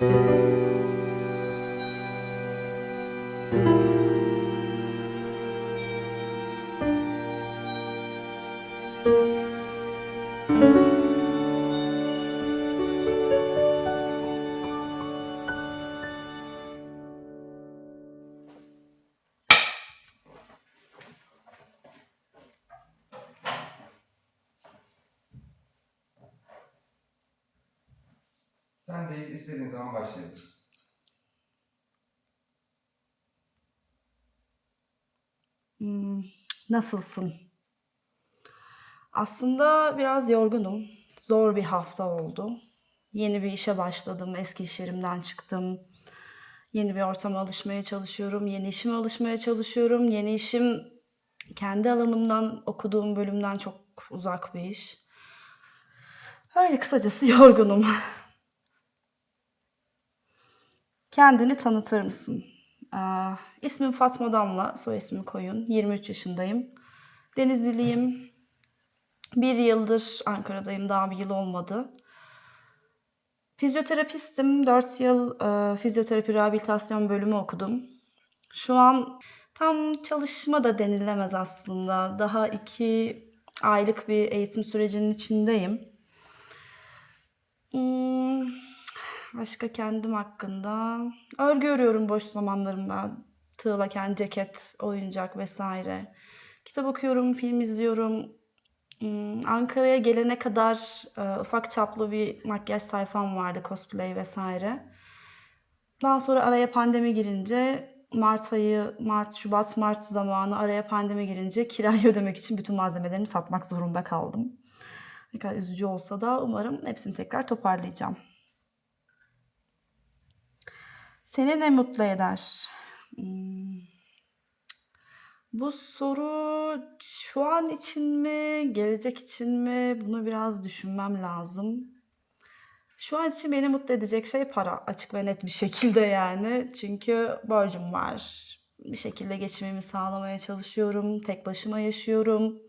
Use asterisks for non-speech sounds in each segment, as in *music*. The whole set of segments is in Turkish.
you istediğin zaman başlayabiliriz. Hmm, nasılsın? Aslında biraz yorgunum. Zor bir hafta oldu. Yeni bir işe başladım. Eski iş yerimden çıktım. Yeni bir ortama alışmaya çalışıyorum. Yeni işime alışmaya çalışıyorum. Yeni işim kendi alanımdan, okuduğum bölümden çok uzak bir iş. Öyle kısacası *laughs* yorgunum. Kendini tanıtır mısın? Aa, ismim Fatma Damla, soy ismim Koyun. 23 yaşındayım. Denizliliyim. Bir yıldır Ankara'dayım, daha bir yıl olmadı. Fizyoterapistim. 4 yıl e, fizyoterapi rehabilitasyon bölümü okudum. Şu an tam çalışma da denilemez aslında. Daha iki aylık bir eğitim sürecinin içindeyim. Hmm, başka kendim hakkında. Örgü örüyorum boş zamanlarımda. Tığla kendi ceket, oyuncak vesaire. Kitap okuyorum, film izliyorum. Hmm, Ankara'ya gelene kadar e, ufak çaplı bir makyaj sayfam vardı, cosplay vesaire. Daha sonra araya pandemi girince Mart ayı, Mart, Şubat, Mart zamanı araya pandemi girince kirayı *laughs* ödemek için bütün malzemelerimi satmak zorunda kaldım. Ne kadar üzücü olsa da umarım hepsini tekrar toparlayacağım. Seni ne mutlu eder? Hmm. Bu soru şu an için mi, gelecek için mi? Bunu biraz düşünmem lazım. Şu an için beni mutlu edecek şey para. Açık ve net bir şekilde yani. Çünkü borcum var. Bir şekilde geçimimi sağlamaya çalışıyorum. Tek başıma yaşıyorum.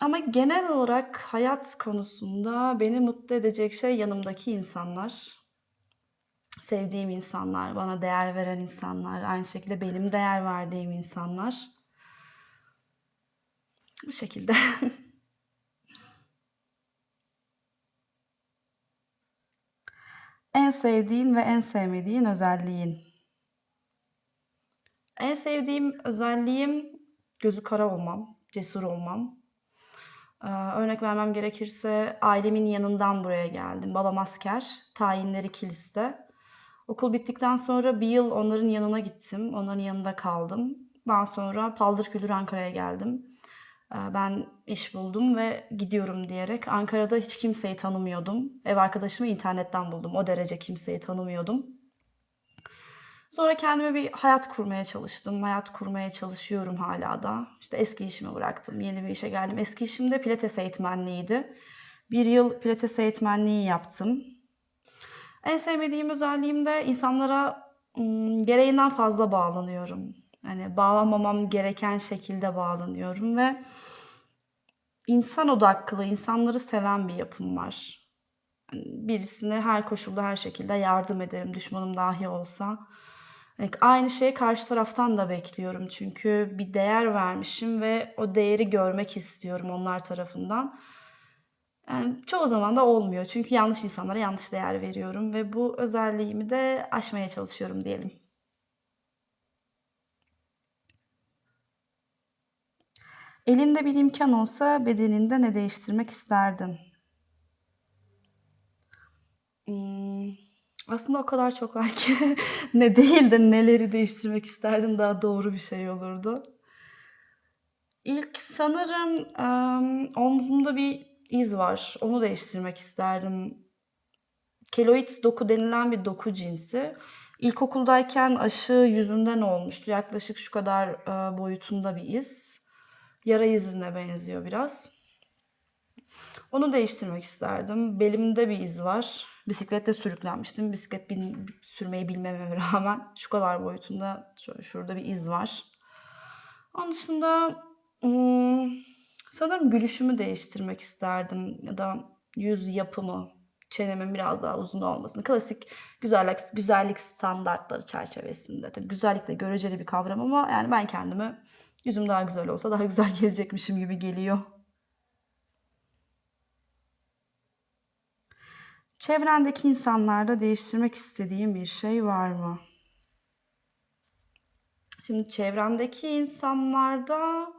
Ama genel olarak hayat konusunda beni mutlu edecek şey yanımdaki insanlar. Sevdiğim insanlar, bana değer veren insanlar, aynı şekilde benim değer verdiğim insanlar. Bu şekilde. *laughs* en sevdiğin ve en sevmediğin özelliğin. En sevdiğim özelliğim gözü kara olmam, cesur olmam. Ee, örnek vermem gerekirse ailemin yanından buraya geldim. Babam asker, tayinleri kiliste. Okul bittikten sonra bir yıl onların yanına gittim. Onların yanında kaldım. Daha sonra paldır küldür Ankara'ya geldim. Ee, Ben iş buldum ve gidiyorum diyerek. Ankara'da hiç kimseyi tanımıyordum. Ev arkadaşımı internetten buldum. O derece kimseyi tanımıyordum. Sonra kendime bir hayat kurmaya çalıştım. Hayat kurmaya çalışıyorum hala da. İşte eski işimi bıraktım. Yeni bir işe geldim. Eski işim de pilates eğitmenliğiydi. Bir yıl pilates eğitmenliği yaptım. En sevmediğim özelliğim de insanlara gereğinden fazla bağlanıyorum. Hani bağlanmamam gereken şekilde bağlanıyorum ve insan odaklı, insanları seven bir yapım var. Hani Birisine her koşulda, her şekilde yardım ederim, düşmanım dahi olsa. Aynı şeyi karşı taraftan da bekliyorum çünkü bir değer vermişim ve o değeri görmek istiyorum onlar tarafından. Yani çoğu zaman da olmuyor çünkü yanlış insanlara yanlış değer veriyorum ve bu özelliğimi de aşmaya çalışıyorum diyelim. Elinde bir imkan olsa bedeninde ne değiştirmek isterdin? Hmm, aslında o kadar çok var ki *laughs* ne değil de neleri değiştirmek isterdin daha doğru bir şey olurdu. İlk sanırım em, omzumda bir iz var. Onu değiştirmek isterdim. Keloid doku denilen bir doku cinsi. İlkokuldayken aşı yüzünden olmuştu. Yaklaşık şu kadar e, boyutunda bir iz. Yara izine benziyor biraz. Onu değiştirmek isterdim. Belimde bir iz var. Bisiklette sürüklenmiştim. Bisiklet bin, sürmeyi bilmeme *laughs* rağmen şu kadar boyutunda şu- şurada bir iz var. Onun dışında hmm, sanırım gülüşümü değiştirmek isterdim ya da yüz yapımı, çenemin biraz daha uzun olmasını, klasik güzellik güzellik standartları çerçevesinde. Tabii güzellik de göreceli bir kavram ama yani ben kendime yüzüm daha güzel olsa daha *laughs* güzel gelecekmişim gibi geliyor. Çevrendeki insanlarda değiştirmek istediğin bir şey var mı? Şimdi çevremdeki insanlarda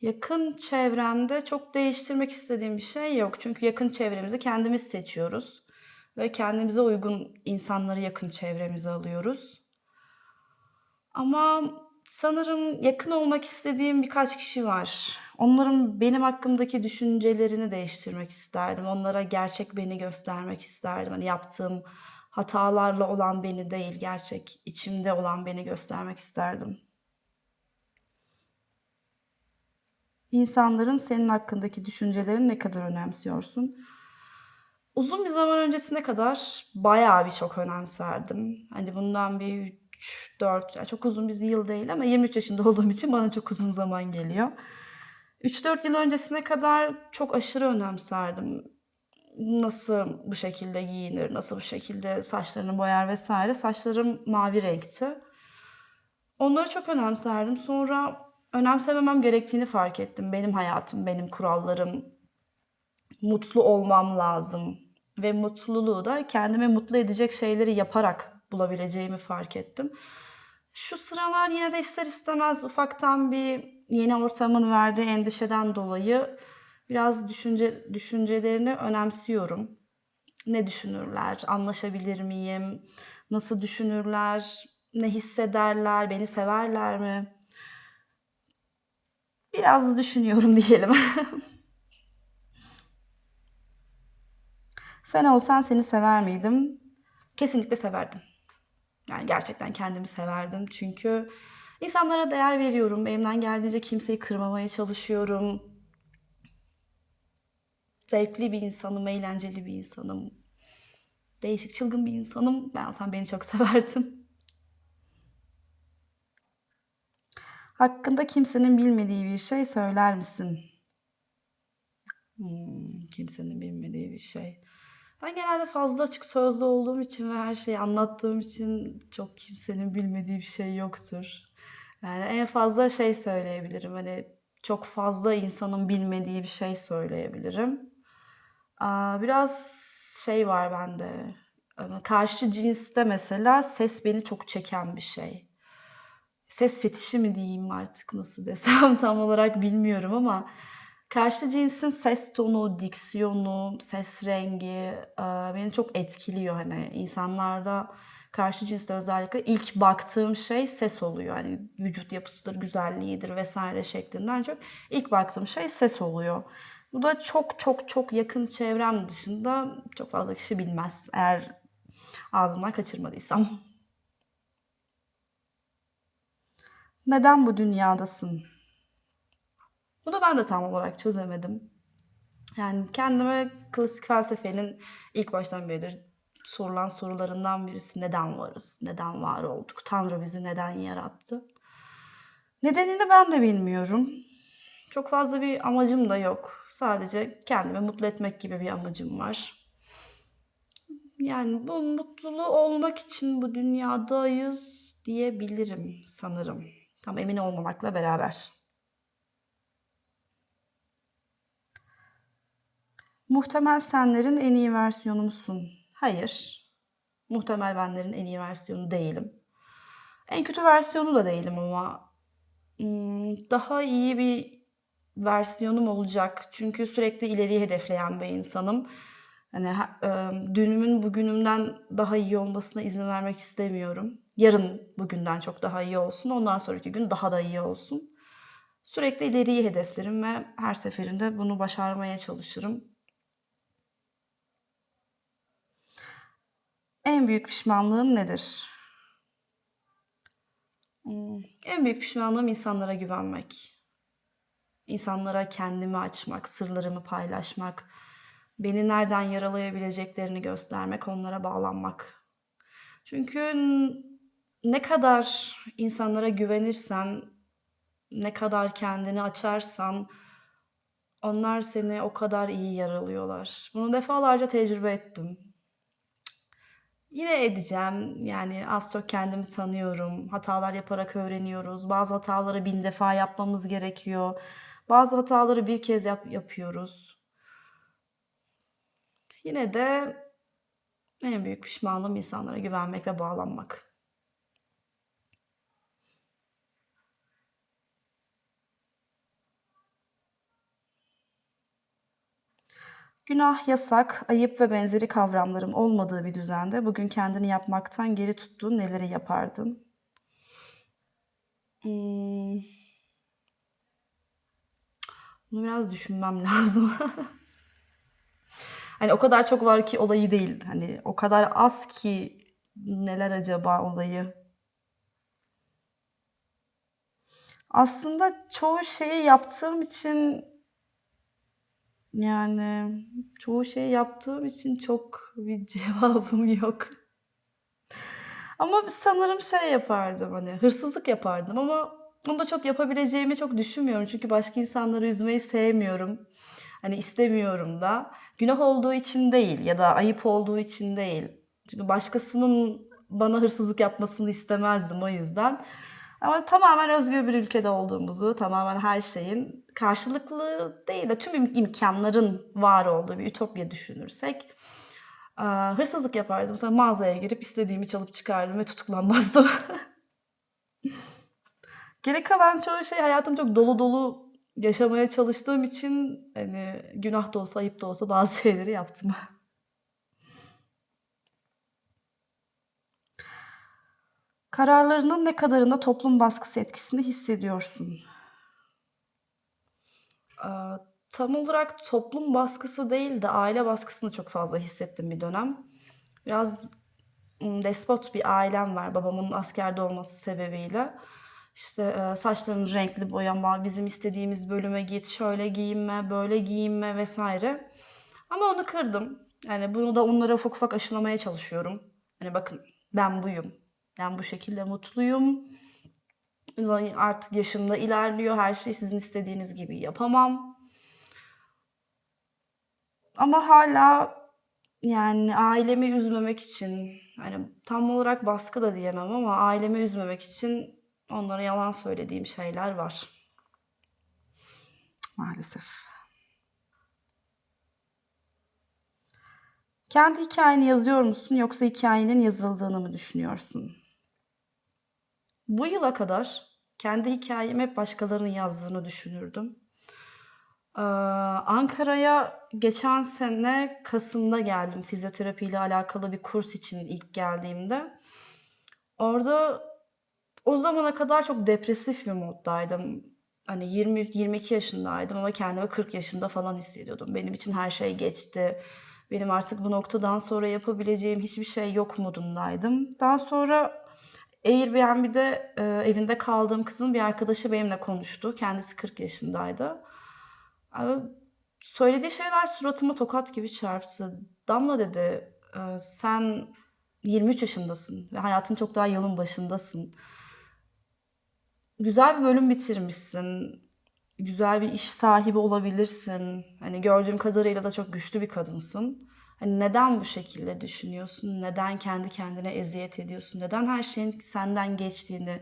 yakın çevremde çok değiştirmek istediğim bir şey yok. Çünkü yakın çevremizi kendimiz seçiyoruz. Ve kendimize uygun insanları yakın çevremize alıyoruz. Ama sanırım yakın olmak istediğim birkaç kişi var. Onların benim hakkımdaki düşüncelerini değiştirmek isterdim. Onlara gerçek beni göstermek isterdim. Hani yaptığım hatalarla olan beni değil, gerçek içimde olan beni göstermek isterdim. İnsanların senin hakkındaki düşüncelerini ne kadar önemsiyorsun? Uzun bir zaman öncesine kadar bayağı bir çok önemserdim. Hani bundan bir 3, 4, yani çok uzun bir yıl değil ama 23 yaşında olduğum için bana çok uzun zaman geliyor. 3-4 yıl öncesine kadar çok aşırı önemserdim. Nasıl bu şekilde giyinir, nasıl bu şekilde saçlarını boyar vesaire. Saçlarım mavi renkti. Onları çok önemserdim. Sonra önemsememem gerektiğini fark ettim. Benim hayatım, benim kurallarım, mutlu olmam lazım. Ve mutluluğu da kendime mutlu edecek şeyleri yaparak bulabileceğimi fark ettim. Şu sıralar yine de ister istemez ufaktan bir yeni ortamın verdiği endişeden dolayı biraz düşünce düşüncelerini önemsiyorum. Ne düşünürler? Anlaşabilir miyim? Nasıl düşünürler? Ne hissederler? Beni severler mi? Biraz düşünüyorum *laughs* diyelim. Sen olsan seni sever miydim? Kesinlikle severdim. Yani gerçekten kendimi severdim. Çünkü insanlara değer veriyorum. Elimden geldiğince kimseyi kırmamaya çalışıyorum. Zevkli bir insanım, eğlenceli bir insanım. Değişik, çılgın bir insanım. Ben olsam beni çok *laughs* severdim. Hakkında kimsenin bilmediği bir şey söyler misin? Hmm, kimsenin bilmediği bir şey. Ben genelde fazla açık sözlü olduğum için ve her şeyi anlattığım için çok kimsenin bilmediği bir şey yoktur. Yani en fazla şey söyleyebilirim. Hani çok fazla insanın bilmediği bir şey söyleyebilirim. Biraz şey var bende. Karşı cinste mesela ses beni çok çeken bir şey. Ses fetişi mi diyeyim artık nasıl desem *laughs* tam olarak bilmiyorum ama karşı cinsin ses tonu, diksiyonu, ses rengi e, beni çok etkiliyor. Hani insanlarda karşı cinste özellikle ilk baktığım şey ses oluyor. Hani vücut yapısıdır, güzelliğidir vesaire şeklinden çok ilk baktığım şey ses oluyor. Bu da çok çok çok yakın çevrem dışında çok fazla kişi bilmez eğer ağzımdan kaçırmadıysam. *laughs* Neden bu dünyadasın? Bunu ben de tam olarak çözemedim. Yani kendime klasik felsefenin ilk baştan beridir sorulan sorularından birisi neden varız? Neden var olduk? Tanrı bizi neden yarattı? Nedenini ben de bilmiyorum. Çok fazla bir amacım da yok. Sadece kendimi mutlu etmek gibi bir amacım var. Yani bu mutlu olmak için bu dünyadayız diyebilirim sanırım. Tam emin olmamakla beraber. Muhtemel senlerin en iyi versiyonu musun? Hayır. Muhtemel benlerin en iyi versiyonu değilim. En kötü versiyonu da değilim ama hmm, daha iyi bir versiyonum olacak. Çünkü sürekli ileriyi hedefleyen bir insanım. Hani ha- e, dünümün bugünümden daha iyi olmasına izin vermek istemiyorum. Yarın bugünden çok daha iyi olsun. Ondan sonraki gün daha da iyi olsun. Sürekli ileriyi hedeflerim ve her seferinde bunu başarmaya çalışırım. En büyük pişmanlığın nedir? Hmm, En büyük pişmanlığım insanlara güvenmek. İnsanlara kendimi açmak, sırlarımı paylaşmak, beni nereden yaralayabileceklerini göstermek, onlara bağlanmak. Çünkü ne kadar insanlara güvenirsen, ne kadar kendini açarsan Onlar seni o kadar iyi yaralıyorlar. Bunu defalarca tecrübe ettim. Yine edeceğim. Yani az çok kendimi tanıyorum. Hatalar yaparak öğreniyoruz. Bazı hataları bin defa yapmamız gerekiyor. Bazı hataları bir kez yap yapıyoruz. Yine de en büyük pişmanlığım insanlara güvenmek ve bağlanmak. Günah, yasak, ayıp ve benzeri kavramların olmadığı bir düzende bugün kendini yapmaktan geri tuttuğun neleri yapardın? Hmm. Bunu biraz düşünmem *laughs* lazım. Hani o kadar çok var ki olayı değil. Hani o kadar az ki neler acaba olayı. Aslında çoğu şeyi yaptığım için yani çoğu şeyi yaptığım için çok bir *laughs* cevabım yok. Ama sanırım şey yapardım hani hırsızlık yapardım ama onu da çok yapabileceğimi çok düşünmüyorum. Çünkü başka insanları üzmeyi sevmiyorum. Hani istemiyorum da. Günah olduğu için değil ya da ayıp olduğu için değil. Çünkü başkasının bana hırsızlık yapmasını istemezdim o yüzden. Ama tamamen özgür bir ülkede olduğumuzu, tamamen her şeyin karşılıklı değil de tüm im- imkanların var olduğu bir ütopya düşünürsek hırsızlık yapardım. Mesela mağazaya girip istediğimi çalıp çıkardım ve tutuklanmazdım. *laughs* Geri kalan çoğu şey hayatım çok dolu dolu yaşamaya çalıştığım için hani günah da olsa ayıp da olsa bazı *laughs* şeyleri yaptım. Kararlarının ne kadarında toplum baskısı etkisini hissediyorsun? Eee, tam olarak toplum baskısı değil de aile baskısını çok fazla hissettim bir dönem. Biraz despot bir ailem var babamın askerde olması sebebiyle. İşte eee, saçlarını renkli boyama, bizim istediğimiz bölüme git, şöyle giyinme, böyle giyinme vesaire. Ama onu kırdım. Yani bunu da onlara ufak ufak aşılamaya çalışıyorum. Hani bakın ben buyum. Ben bu şekilde mutluyum. Artık yaşım da ilerliyor. Her şeyi sizin istediğiniz gibi yapamam. Ama hala yani ailemi üzmemek için hani tam olarak baskı da diyemem ama ailemi üzmemek için onlara yalan söylediğim şeyler var. Maalesef. Kendi hikayeni yazıyor musun yoksa hikayenin yazıldığını mı düşünüyorsun? Bu yıla kadar kendi hikayemi hep başkalarının yazdığını düşünürdüm. Ee, Ankara'ya geçen sene Kasım'da geldim. Fizyoterapi ile alakalı bir kurs için ilk geldiğimde. Orada o zamana kadar çok depresif bir moddaydım. Hani 20-22 yaşındaydım ama kendimi 40 yaşında falan hissediyordum. Benim için her şey geçti. Benim artık bu noktadan sonra yapabileceğim hiçbir şey yok modundaydım. Daha sonra Airbnb'de e, evinde kaldığım kızın bir arkadaşı benimle konuştu. Kendisi 40 yaşındaydı. Abi, söylediği şeyler suratıma tokat gibi çarptı. Damla dedi, e, sen 23 yaşındasın ve hayatın çok daha yolun başındasın. Güzel bir bölüm bitirmişsin. Güzel bir iş sahibi olabilirsin. Hani gördüğüm kadarıyla da çok güçlü bir kadınsın. Hani neden bu şekilde düşünüyorsun? Neden kendi kendine eziyet ediyorsun? Neden her şeyin senden geçtiğini,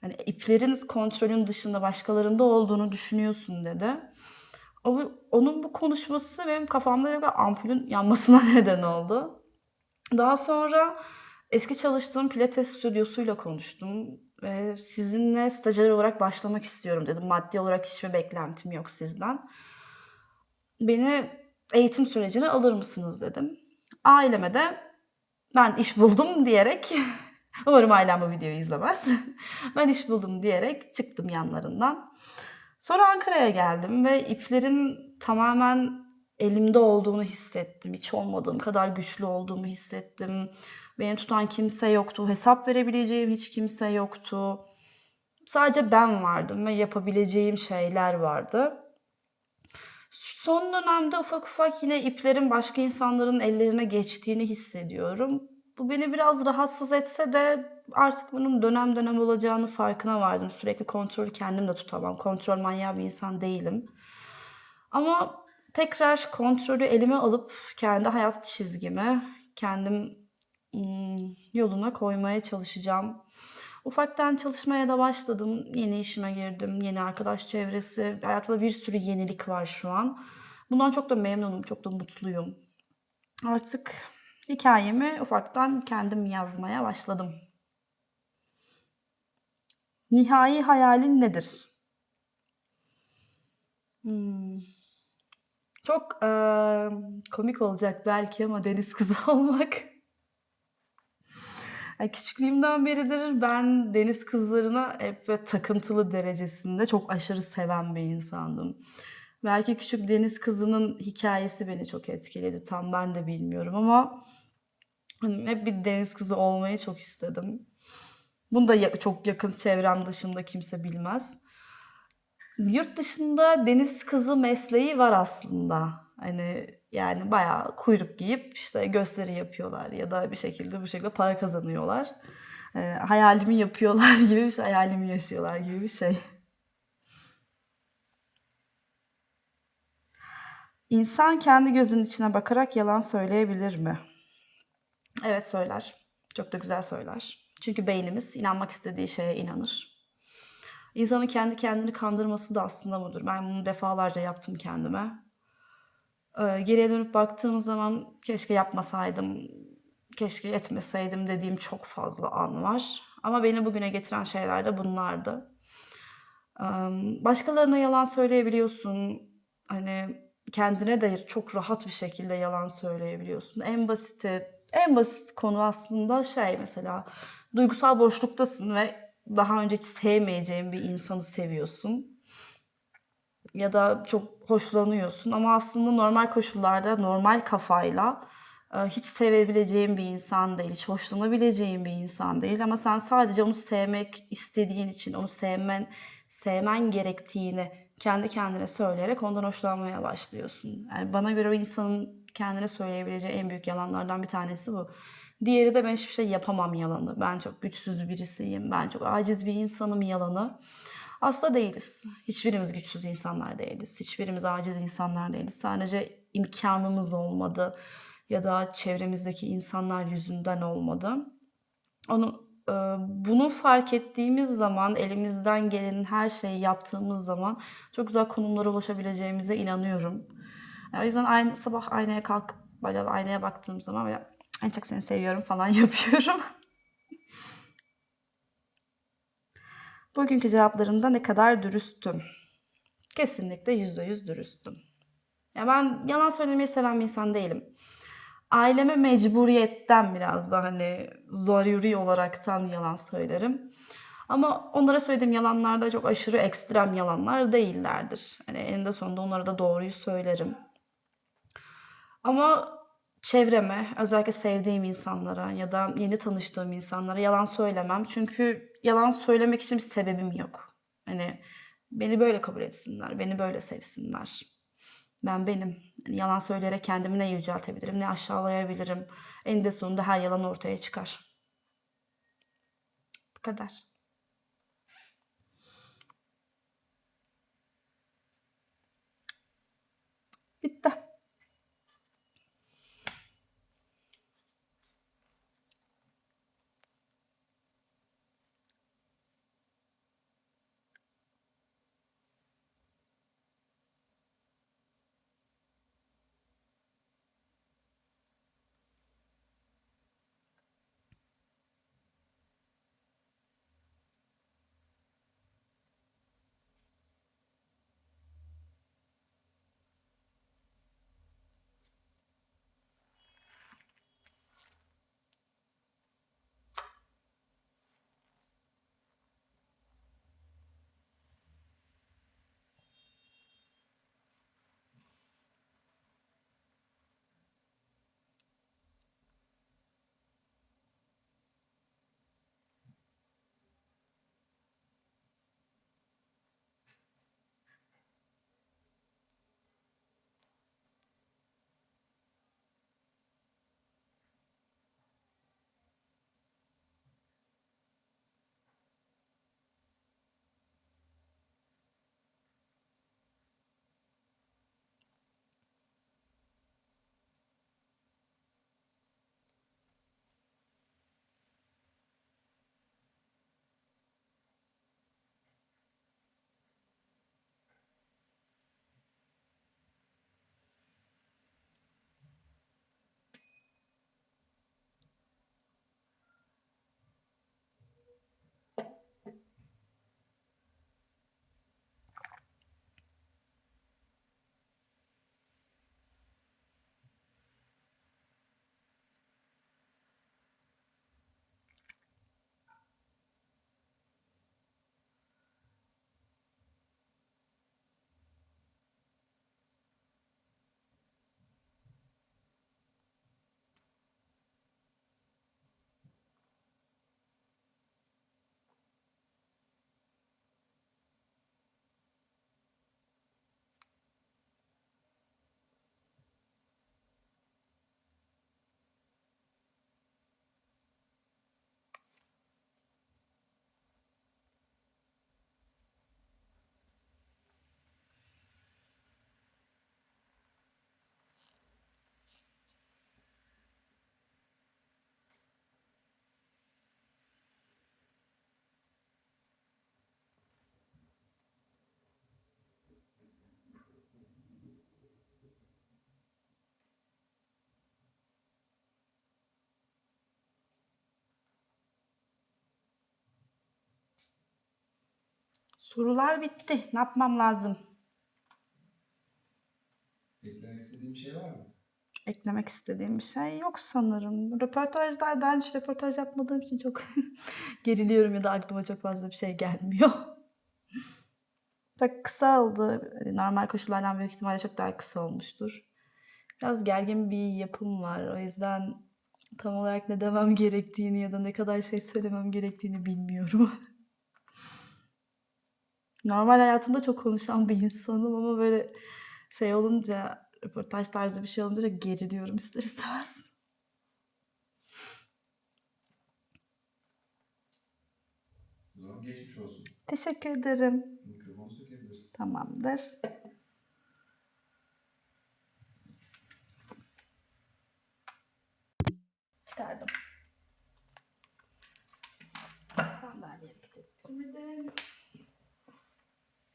hani iplerin kontrolün dışında başkalarında olduğunu düşünüyorsun dedi. O, onun bu konuşması benim kafamda böyle ampulün yanmasına *laughs* neden oldu. Daha sonra eski çalıştığım pilates stüdyosuyla konuştum. Ve sizinle stajyer olarak başlamak istiyorum dedim. Maddi olarak hiçbir beklentim yok sizden. Beni eğitim sürecine alır mısınız dedim. Aileme de ben iş buldum *laughs* diyerek, umarım ailem bu videoyu izlemez. *laughs* ben iş buldum diyerek çıktım yanlarından. Sonra Ankara'ya geldim ve iplerin tamamen elimde olduğunu hissettim. Hiç olmadığım kadar güçlü olduğumu hissettim. Beni tutan kimse yoktu. Hesap verebileceğim hiç kimse yoktu. Sadece ben vardım ve yapabileceğim şeyler vardı. Son dönemde ufak ufak yine iplerin başka insanların ellerine geçtiğini hissediyorum. Bu beni biraz rahatsız etse de artık bunun dönem dönem olacağını farkına vardım. Sürekli kontrolü kendim de tutamam. Kontrol manyağı bir insan değilim. Ama tekrar kontrolü elime alıp kendi hayat çizgimi, kendim yoluna koymaya çalışacağım. Ufaktan çalışmaya da başladım. Yeni işime girdim, yeni arkadaş çevresi. Hayatımda bir sürü yenilik var şu an. Bundan çok da memnunum, çok da mutluyum. Artık hikayemi ufaktan kendim yazmaya başladım. Nihai hayalin nedir? Hmm. Çok eee, komik olacak belki ama deniz kızı *laughs* olmak. Ya küçüklüğümden beridir ben deniz kızlarına hep böyle takıntılı derecesinde çok aşırı seven bir insandım. Belki küçük deniz kızının hikayesi beni çok etkiledi. Tam ben de bilmiyorum ama hani hep bir deniz kızı olmayı çok istedim. Bunu da çok yakın çevrem dışında kimse bilmez. Yurt dışında deniz kızı mesleği var aslında. Hani yani bayağı kuyruk giyip işte gösteri yapıyorlar ya da bir şekilde bu şekilde para kazanıyorlar. Ee, hayalimi yapıyorlar *laughs* gibi bir şey, hayalimi yaşıyorlar gibi bir şey. İnsan kendi gözünün içine bakarak yalan söyleyebilir mi? Evet söyler. Çok da güzel söyler. Çünkü beynimiz inanmak istediği şeye inanır. İnsanın kendi kendini kandırması da aslında budur. Ben bunu defalarca yaptım kendime. Ee, geriye dönüp baktığım zaman keşke yapmasaydım, keşke etmeseydim dediğim çok fazla an var. Ama beni bugüne getiren şeyler de bunlardı. Başkalarına yalan söyleyebiliyorsun. Hani kendine de çok rahat bir şekilde yalan söyleyebiliyorsun. En basiti, en basit konu aslında şey mesela duygusal boşluktasın ve daha önce hiç sevmeyeceğin bir insanı seviyorsun. Ya da çok hoşlanıyorsun ama aslında normal koşullarda normal kafayla e, hiç sevebileceğin bir insan değil, hiç hoşlanabileceğin bir insan değil ama sen sadece onu sevmek istediğin için, onu sevmen sevmen gerektiğini kendi kendine söyleyerek ondan hoşlanmaya başlıyorsun. Yani bana göre bir insanın kendine söyleyebileceği en büyük yalanlardan bir tanesi bu. Diğeri de ben hiçbir şey yapamam yalanı. Ben çok güçsüz birisiyim. Ben çok aciz bir insanım yalanı. Aslında değiliz. Hiçbirimiz güçsüz insanlar değiliz. Hiçbirimiz aciz insanlar değiliz. Sadece imkanımız olmadı ya da çevremizdeki insanlar yüzünden olmadı. Onu e, bunu fark ettiğimiz zaman, elimizden gelenin her şeyi yaptığımız zaman çok güzel konumlara ulaşabileceğimize inanıyorum. Yani o yüzden aynı sabah aynaya kalkıp böyle aynaya baktığım zaman böyle en çok seni seviyorum falan *laughs* yapıyorum. Bugünkü cevaplarımda ne kadar dürüstüm? Kesinlikle yüzde yüz dürüstüm. Ya ben yalan söylemeyi seven bir insan değilim. Aileme mecburiyetten biraz da hani zaruri olaraktan yalan söylerim. Ama onlara söylediğim yalanlar da çok aşırı ekstrem yalanlar değillerdir. Hani eninde sonunda onlara da doğruyu söylerim. Ama çevreme, özellikle sevdiğim insanlara ya da yeni tanıştığım insanlara yalan söylemem. Çünkü yalan söylemek için bir sebebim yok. Hani beni böyle kabul etsinler, beni böyle sevsinler. Ben benim. Yani yalan söyleyerek kendimi ne yüceltebilirim, ne aşağılayabilirim. Eninde sonunda her yalan ortaya çıkar. Bu kadar. Bitti. Sorular bitti. Ne yapmam lazım? Eklemek istediğin bir şey var mı? Eklemek istediğim bir şey yok sanırım. Röportajlardan hiç röportaj yapmadığım için çok *laughs* geriliyorum ya da aklıma çok fazla bir şey gelmiyor. *laughs* Çok kısa oldu. Normal koşullardan büyük ihtimalle çok daha kısa olmuştur. Biraz gergin bir yapım var. O yüzden tam olarak ne demem gerektiğini ya da ne kadar şey söylemem gerektiğini bilmiyorum. *laughs* normal hayatımda çok konuşan bir insanım ama böyle şey olunca, röportaj tarzı bir şey olunca çok geriliyorum ister istemez. Zaman geçmiş olsun. Teşekkür ederim. Mikrofonu sökebilirsin. Tamamdır. Çıkardım. Sandalyeye getirdim.